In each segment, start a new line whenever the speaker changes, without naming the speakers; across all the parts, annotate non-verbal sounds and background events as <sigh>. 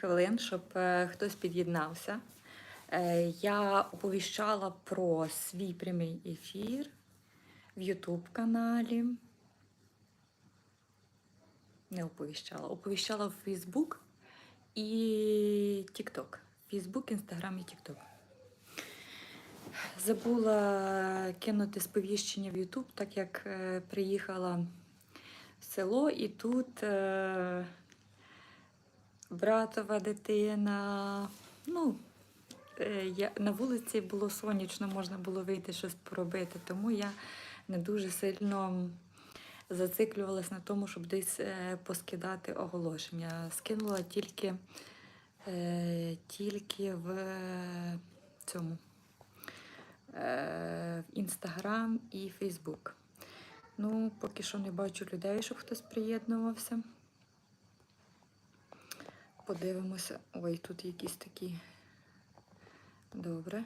хвилин, щоб е, хтось під'єднався. Е, Я оповіщала про свій прямий ефір в YouTube каналі. Не оповіщала, оповіщала в Facebook і TikTok. Facebook, Instagram і TikTok. Забула кинути сповіщення в YouTube, так як е, приїхала в село, і тут братова дитина. Ну, е, я, на вулиці було сонячно, можна було вийти щось поробити, тому я не дуже сильно зациклювалась на тому, щоб десь е, поскидати оголошення. Скинула тільки, е, тільки в цьому в Інстаграм і Фейсбук. Ну, поки що не бачу людей, щоб хтось приєднувався. Подивимося. Ой, тут якісь такі. Добре,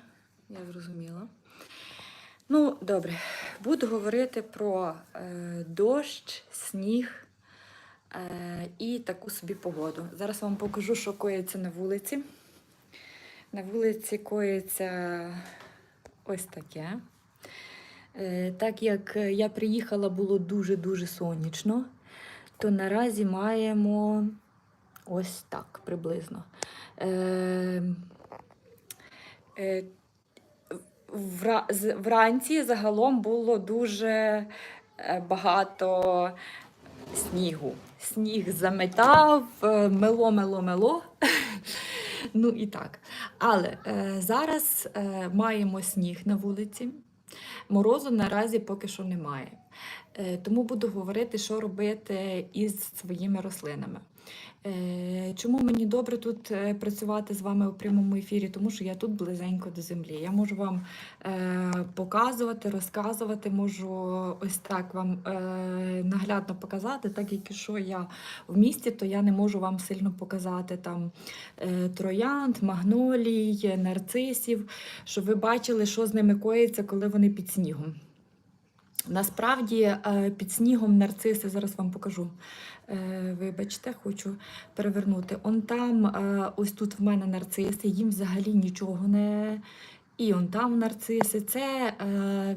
я зрозуміла. Ну, добре, буду говорити про е, дощ, сніг е, і таку собі погоду. Зараз вам покажу, що коїться на вулиці. На вулиці коїться ось таке. Е, Так як я приїхала, було дуже-дуже сонячно, то наразі маємо ось так приблизно. Е, е, Вранці загалом було дуже е, багато снігу. Сніг заметав, е, мело, мело, мело. <laughs> Ну і так. Але е, зараз е, маємо сніг на вулиці. Морозу наразі поки що немає. Е, Тому буду говорити, що робити із своїми рослинами. Е, Чому мені добре тут е, працювати з вами у прямому ефірі? Тому що я тут близенько до землі. Я можу вам показувати, розказувати, можу ось так вам наглядно показати, так як якщо я в місті, то я не можу вам сильно показати там троянд, магнолій, нарцисів, щоб ви бачили, що з ними коїться, коли вони під снігом. Насправді е, під снігом нарциси, зараз вам покажу. Е, Вибачте, хочу перевернути. Он там, е, ось тут в мене нарциси, їм взагалі нічого не. І он там нарциси. Це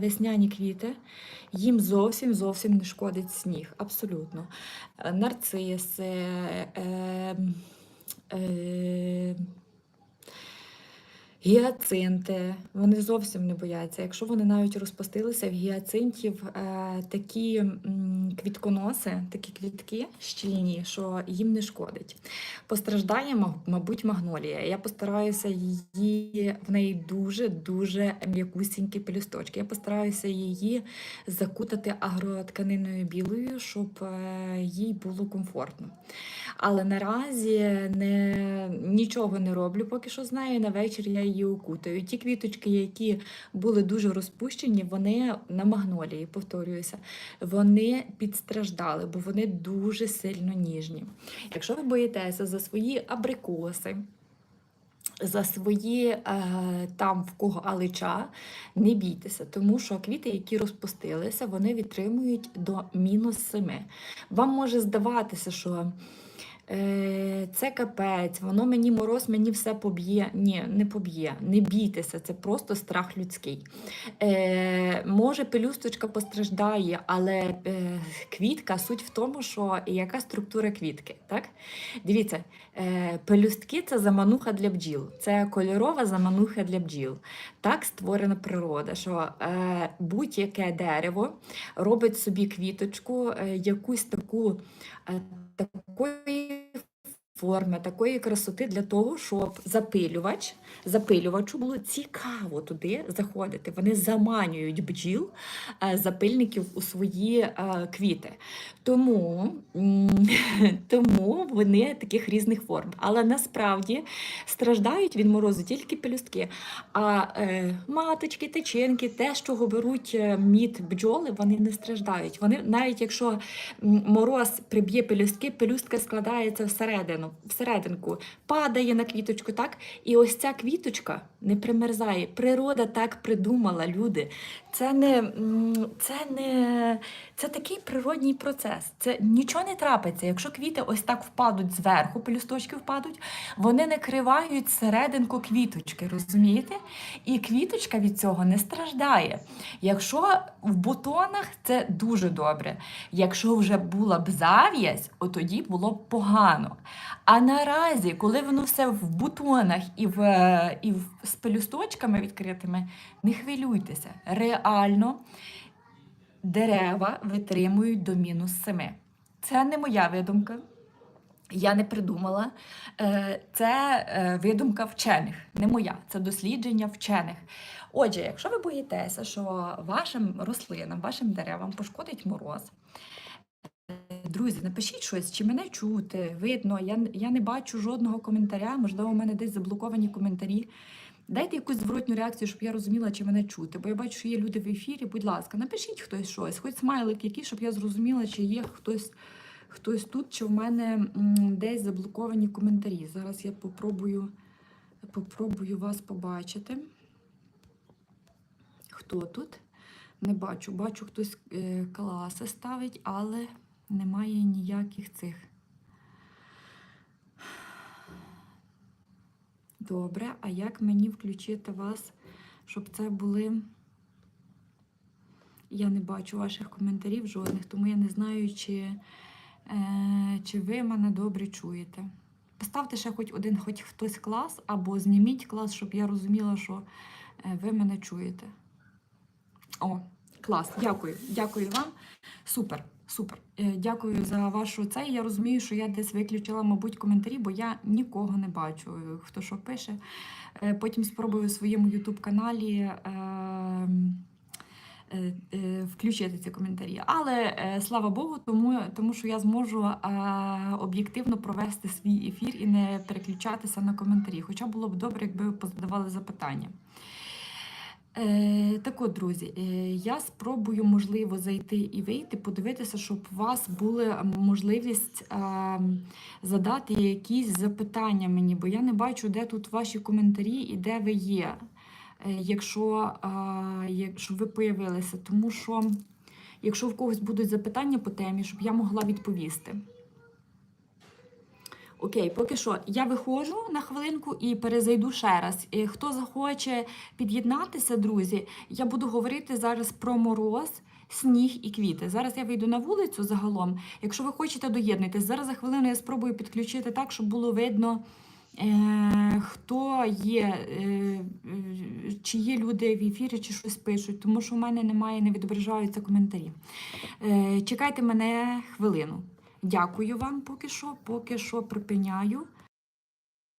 весняні квіти. Їм зовсім зовсім не шкодить сніг. Абсолютно. Нарциси. Е, е, Гіацинти, вони зовсім не бояться. Якщо вони навіть розпустилися в гіацинтів е, такі м, квітконоси, такі квітки щільні, що їм не шкодить. Постраждає, мабуть, магнолія. Я постараюся її в неї дуже дуже м'якусінькі пелюсточки. Я постараюся її закутати агротканиною білою, щоб е, їй було комфортно. Але наразі не, нічого не роблю, поки що з нею. На вечір я її окутаю. Ті квіточки, які були дуже розпущені, вони на магнолії, повторююся, вони підстраждали, бо вони дуже сильно ніжні. Якщо ви боїтеся за свої абрикоси, за свої е, там в кого алича, не бійтеся, тому що квіти, які розпустилися, вони відтримують до мінус 7. Вам може здаватися, що це капець, воно мені мороз, мені все поб'є. Ні, не поб'є, не бійтеся, це просто страх людський. Е, може, пелюсточка постраждає, але е, квітка, суть в тому, що яка структура квітки. Так? Дивіться, е, пелюстки це замануха для бджіл, це кольорова замануха для бджіл. Так створена природа, що е, будь-яке дерево робить собі квіточку, е, якусь таку е, форми, такої красоти для того, щоб запилювач, запилювачу було цікаво туди заходити. Вони заманюють бджіл, е, запильників у свої е, квіти. Тому, <laughs> тому вони таких різних форм. Але насправді страждають від морозу тільки пелюстки. А е, маточки, тичинки, те, чого беруть мід бджоли, вони не страждають. Вони навіть якщо мороз приб'є пелюстки, пелюстка складається всередину. Всередину, всерединку, падає на квіточку, так? І ось ця квіточка не примерзає. Природа так придумала, люди. Це не, це не це такий природній процес. Це нічого не трапиться. Якщо квіти ось так впадуть зверху, пелюсточки впадуть, вони накривають серединку квіточки, розумієте? І квіточка від цього не страждає. Якщо в бутонах це дуже добре. Якщо вже була б зав'язь, от тоді було б погано. А наразі, коли воно все в бутонах і в, і в, з пелюсточками відкритими, не хвилюйтеся. Реально дерева витримують до мінус 7. Це не моя видумка. Я не придумала. Е, Це е, видумка вчених, не моя, це дослідження вчених. Отже, якщо ви боїтеся, що вашим рослинам, вашим деревам пошкодить мороз, е, друзі, напишіть щось, чи мене чути, видно, я, я не бачу жодного коментаря, можливо, у мене десь заблоковані коментарі. Дайте якусь зворотню реакцію, щоб я розуміла, чи мене чути. Бо я бачу, що є люди в ефірі. Будь ласка, напишіть хтось щось, хоч смайлик який, щоб я зрозуміла, чи є хтось, хтось тут, чи в мене десь заблоковані коментарі. Зараз я попробую, попробую вас побачити. Хто тут? Не бачу. Бачу, хтось е, класи ставить, але немає ніяких цих. Добре, а як мені включити вас, щоб це були. Я не бачу ваших коментарів жодних, тому я не знаю, чи, е, чи ви мене добре чуєте. Поставте ще хоч один, хоч хтось клас, або зніміть клас, щоб я розуміла, що е, ви мене чуєте. О, клас, дякую, дякую вам. Супер, супер. Е, Дякую за вашу це. Я розумію, що я десь виключила, мабуть, коментарі, бо я нікого не бачу, е, хто що пише. Е, Потім спробую у своєму YouTube каналі. Е, Включити ці коментарі, але слава Богу, тому, тому що я зможу об'єктивно провести свій ефір і не переключатися на коментарі. Хоча було б добре, якби ви позадавали запитання. Е, так от, друзі, е, я спробую, можливо, зайти і вийти, подивитися, щоб у вас була можливість задати якісь запитання мені, бо я не бачу, де тут ваші коментарі і де ви є, е, якщо, як- щоб ви появилися. Тому що, якщо в когось будуть запитання по темі, щоб я могла відповісти. Окей, поки що я виходжу на хвилинку і перезайду ще раз. І Хто захоче під'єднатися, друзі, я буду говорити зараз про мороз, сніг і квіти. Зараз я вийду на вулицю загалом. Якщо ви хочете, доєднуйтесь. Зараз за хвилину я спробую підключити так, щоб було видно. Е, хто є, е, е, чи є люди в ефірі, чи щось пишуть, тому що в мене немає, не відображаються коментарі. Чекайте мене хвилину. Дякую вам поки що, поки що припиняю.